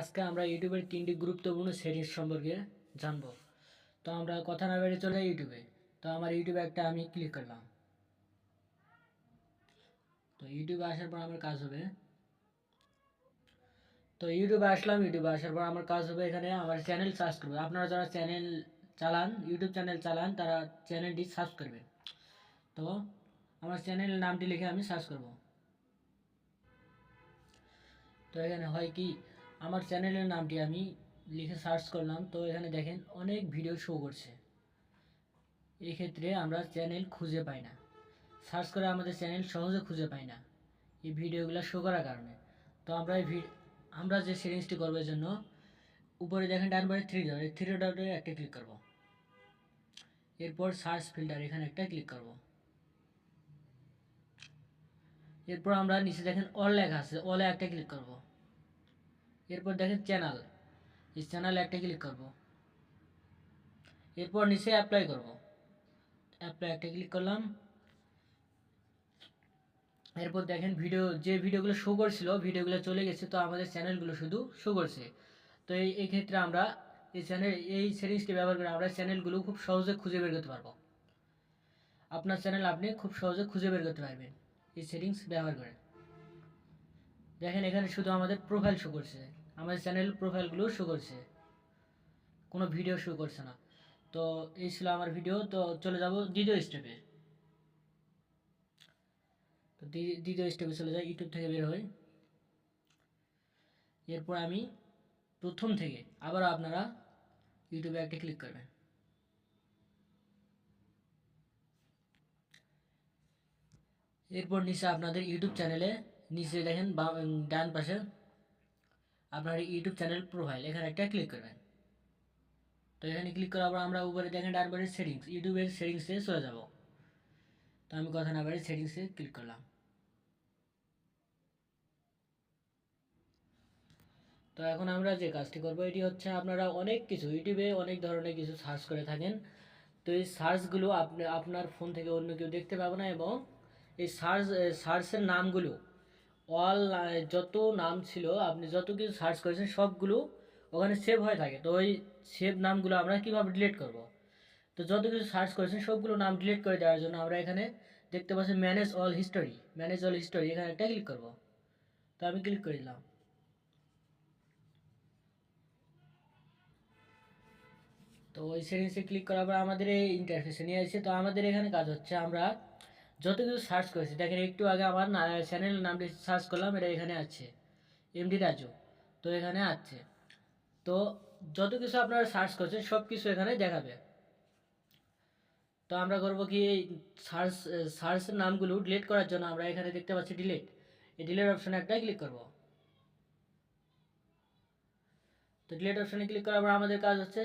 আজকে আমরা ইউটিউবের তিনটি গুরুত্বপূর্ণ সেটিংস সম্পর্কে জানব। তো আমরা কথা না বেরিয়ে চলে ইউটিউবে। তো আমার ইউটিউবে একটা আমি ক্লিক করলাম। তো ইউটিউবে আসার পর আমার কাজ হবে। তো ইউটিউবে আসলাম, ইউটিউবে আসার পর আমার কাজ হবে এখানে আমার চ্যানেল সার্চ আপনারা যারা চ্যানেল চালান, ইউটিউব চ্যানেল চালান, তারা চ্যানেলটি সার্চ করবে। তো আমার চ্যানেলের নামটি লিখে আমি সার্চ করব। তো এখানে হয় কি? আমার চ্যানেলের নামটি আমি লিখে সার্চ করলাম। তো এখানে দেখেন অনেক ভিডিও শো করছে। এক্ষেত্রে আমরা চ্যানেল খুঁজে পাই না। সার্চ করে আমাদের চ্যানেল সহজে খুঁজে পাই না এই ভিডিওগুলো শো করার কারণে। তো আমরা এই আমরা যে সেটিংসটি করব জন্য, উপরে দেখেন ডান বারে থ্রি ডট এই থ্রি ডটে একটা ক্লিক করব। এরপর সার্চ ফিল্টার এখানে একটা ক্লিক করব। এরপর আমরা নিচে দেখেন অল লেখা আছে অলে একটা ক্লিক করব। এরপর দেখেন চ্যানেল এই চ্যানেল একটা ক্লিক করব। এরপর নিচে অ্যাপ্লাই করব। অ্যাপ্লাই একটা ক্লিক করলাম। এরপর দেখেন ভিডিও যে ভিডিওগুলো শো করছিল ভিডিওগুলো চলে গেছে, তো আমাদের চ্যানেলগুলো শুধু শো করছে। তো এই এই ক্ষেত্রে আমরা এই চ্যানেল এই সেটিংসটি ব্যবহার করে আমরা চ্যানেলগুলো খুব সহজে খুঁজে বের করতে পারব। আপনার চ্যানেল আপনি খুব সহজে খুঁজে বের করতে পারবেন, এই সেটিংস ব্যবহার করে। দেখেন এখানে শুধু আমাদের প্রোফাইল শো করছে। আমাদের চ্যানেল প্রোফাইলগুলো শো করছে। কোনো ভিডিও শো করছে না। তো এই ছিল আমার ভিডিও তো চলে যাব দ্বিতীয় স্টেপে তো দ্বি- দ্বিতীয় স্টেপে চলে যাই ইউটিউব থেকে বের হই। এরপর আমি প্রথম থেকে আবার আপনারা ইউটিউবে একটা ক্লিক করবেন। এরপর নিচে আপনাদের ইউটিউব চ্যানেলে নিচে দেখেন বাম ডান পাশে আপনার ইউটিউব চ্যানেল প্রোফাইল এখানে একটা ক্লিক করবেন। তো এখানে ক্লিক করার পর আমরা উপরে দেখেন ডান পাশে সেটিংস ইউটিউবের সেটিংসে চলে যাব। তো আমি কথা না বাড়ি সেটিংসে ক্লিক করলাম। তো এখন আমরা যে কাজটি করব, এটি হচ্ছে আপনারা অনেক কিছু ইউটিউবে অনেক ধরনের কিছু সার্চ করে থাকেন। তো এই সার্চগুলো আপনি, আপনার ফোন থেকে অন্য কেউ দেখতে পাবে না এবং এই সার্চ সার্চের নামগুলো অল যত নাম ছিল, আপনি যত কিছু সার্চ করেছেন, সবগুলো ওখানে সেভ হয়ে থাকে। তো ওই সেভ নামগুলো আমরা কীভাবে ডিলিট করব? তো যত কিছু সার্চ করেছেন, সবগুলো নাম ডিলিট করে দেওয়ার জন্য আমরা এখানে দেখতে পাচ্ছি manage all history manage all history এখানে একটা ক্লিক করব। তো আমি ক্লিক করে দিলাম। তো ওই সেটিংসে ক্লিক করার পর আমাদের এই ইন্টারফেসে নিয়ে আসছে তো আমাদের এখানে কাজ হচ্ছে, আমরা যত কিছু সার্চ করেছি, দেখেন একটু আগে আমার চ্যানেলের নামটি সার্চ করলাম, এটা এখানে আছে। এমডি রাজু, তো এখানে আছে। তো যত কিছু আপনারা সার্চ করছেন সব কিছু এখানে দেখাবে। তো আমরা করব কি, এই সার্চ সার্চের নামগুলো ডিলিট করার জন্য আমরা এখানে দেখতে পাচ্ছি ডিলিট এই ডিলিট অপশানে একটা ক্লিক করব। তো ডিলিট অপশানে ক্লিক করার পর আমাদের কাজ হচ্ছে,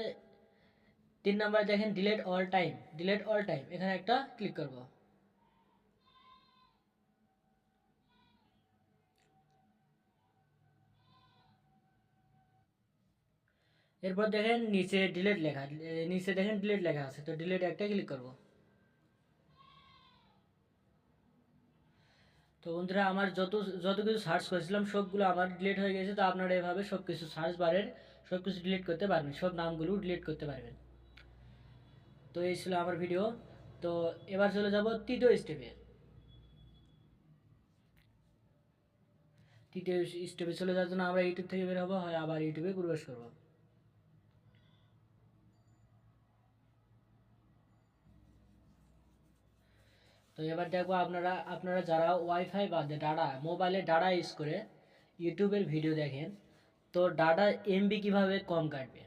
তিন নাম্বার দেখেন delete all time delete all time এখানে একটা ক্লিক করব। এরপর দেখেন নিচে ডিলেট লেখা, নিচে দেখেন ডিলেট লেখা আছে, তো ডিলেট একটা ক্লিক করব। তো বন্ধুরা, আমার যত যত কিছু সার্চ করেছিলাম, সবগুলো আমার ডিলেট হয়ে গেছে, তো আপনারা এভাবে সব কিছু সার্চ বারের সব কিছু ডিলিট করতে পারবেন, সব নামগুলো ডিলিট করতে পারবেন। তো এই ছিল আমার ভিডিও তো এবার চলে যাব তৃতীয় স্টেপে তৃতীয় স্টেপে চলে যাওয়ার জন্য আমরা ইউটিউব থেকে বের হব, হয় আবার ইউটিউবে প্রবেশ করব। তো এবার দেখব আপনারা আপনারা যারা ওয়াইফাই বাদে ডাটা মোবাইলে ডাটা ইউজ করে ইউটিউবের ভিডিও দেখেন, তো ডাটা এমবি কীভাবে কম কাটবে?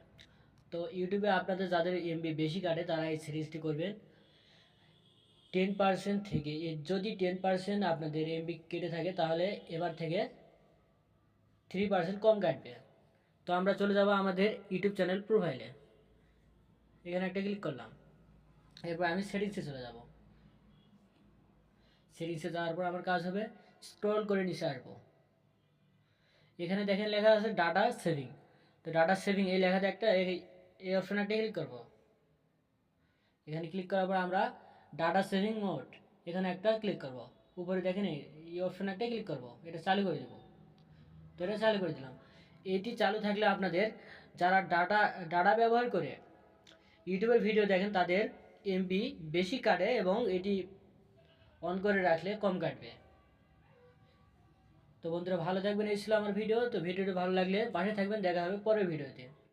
তো ইউটিউবে আপনাদের যাদের এমবি বেশি কাটে, তারা এই সিরিজটি করবেন। টেন পার্সেন্ট থেকে যদি টেন পার্সেন্ট আপনাদের এমবি কেটে থাকে, তাহলে এবার থেকে থ্রি পার্সেন্ট কম কাটবে। তো আমরা চলে যাব আমাদের ইউটিউব চ্যানেল প্রোফাইলে এখানে একটা ক্লিক করলাম। এরপর আমি সেটিংসে চলে যাব। সেটিংসে যাওয়ার পর আমার কাজ হবে স্ক্রল করে নিচে আসব। এখানে দেখেন লেখা আছে ডাটা সেভিং তো ডাটা সেভিং এই লেখাতে একটা এই- অপশনে একটা ক্লিক করব। এখানে ক্লিক করার পর আমরা ডাটা সেভিং মোড এখানে একটা ক্লিক করব। উপরে দেখেন এই অপশনে একটা ক্লিক করব। এটা চালু করে দেবো। তো এটা চালু করে দিলাম। এটি চালু থাকলে আপনাদের যারা ডাটা ডাটা ব্যবহার করে ইউটিউবের ভিডিও দেখেন তাদের এমবি বেশি কাটে এবং এটি অন করে রাখলে কম কাটবে। তো বন্ধুরা, ভালো থাকবেন, এই ছিল আমার ভিডিও তো ভিডিওটি ভালো লাগলে পাশে থাকবেন, দেখা হবে পরের ভিডিওতে